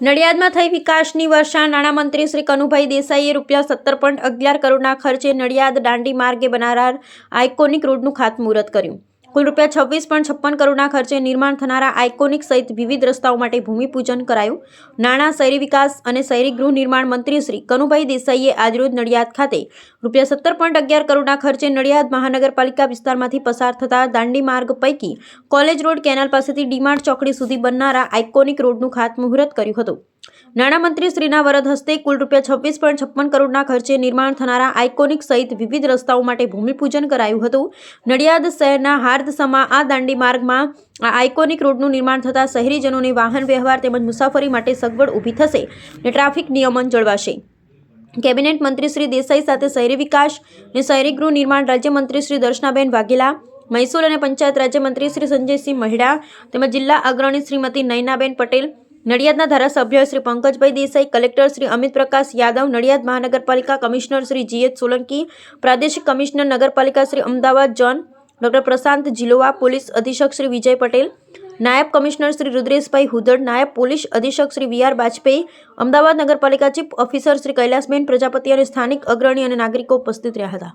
નડિયાદમાં થઈ વિકાસની વર્ષા, નાણામંત્રી શ્રી કનુભાઈ દેસાઈએ રૂપિયા સત્તર પોઈન્ટ અગિયાર કરોડના ખર્ચે નડિયાદ દાંડી માર્ગે બનારાર આઇકોનિક રોડનું ખાતમુહૂર્ત કર્યું. કુલ રૂપિયા છવ્વીસ પણ છપ્પન કરોડના ખર્ચે નિર્માણ થનારા આઇકોનિક સહિત વિવિધ રસ્તાઓ માટે ભૂમિપૂજન કરાયું. નાણાં, શહેરી વિકાસ અને શહેરી ગૃહ નિર્માણ મંત્રી શ્રી કનુભાઈ દેસાઈએ આજરોજ નડિયાદ ખાતે રૂપિયા સત્તર પોઈન્ટ અગિયાર કરોડના ખર્ચે નડિયાદ મહાનગરપાલિકા વિસ્તારમાંથી પસાર થતા દાંડી માર્ગ પૈકી કોલેજ રોડ કેનાલ પાસેથી ડીમાર્ટ ચોકડી સુધી બનનારા આઇકોનિક રોડનું ખાતમુહૂર્ત કર્યું હતું. નાણામંત્રી શ્રીના વરદ હસ્તે કુલ રૂપિયા છવ્વીસ પોઈન્ટ છપ્પન કરોડના ખર્ચે નિર્માણ થનારા આઇકોનિક સહિત વિવિધ રસ્તાઓ માટે ભૂમિપૂજન કરાયું હતું. નડિયાદ શહેરના હાર્દસમા આ દાંડી માર્ગમાં આ આઇકોનિક રોડનું નિર્માણ થતાં શહેરીજનોને વાહન વ્યવહાર તેમજ મુસાફરી માટે સગવડ ઊભી થશે અને ટ્રાફિક નિયમન જળવાશે. કેબિનેટ મંત્રી શ્રી દેસાઈ સાથે શહેરી વિકાસ અને શહેરી ગૃહ નિર્માણ રાજ્યમંત્રી શ્રી દર્શનાબેન વાઘેલા, મહેસૂલ અને પંચાયત રાજ્યમંત્રી શ્રી સંજયસિંહ મહેડા તેમજ જિલ્લા અગ્રણી શ્રીમતી નયનાબેન પટેલ નડિયાદના ધારાસભ્ય શ્રી પંકજભાઈ દેસાઈ, કલેક્ટર શ્રી અમિત પ્રકાશ યાદવ, નડિયાદ મહાનગરપાલિકા commissioner Shri G H Solanki, પ્રાદેશિક કમિશનર નગરપાલિકા Shri Ahmedabad zone, doctor Prashant Jilova, police અધિક્ષક શ્રી વિજય પટેલ, નાયબ કમિશનર શ્રી રુદ્રેશભાઈ હુદડ નાયબ પોલીસ અધિક્ષક શ્રી વી આર બાજપેયી, અમદાવાદ નગરપાલિકા ચીફ ઓફિસર શ્રી કૈલાસબેન પ્રજાપતિ અને સ્થાનિક અગ્રણી અને નાગરિકો ઉપસ્થિત રહ્યા હતા.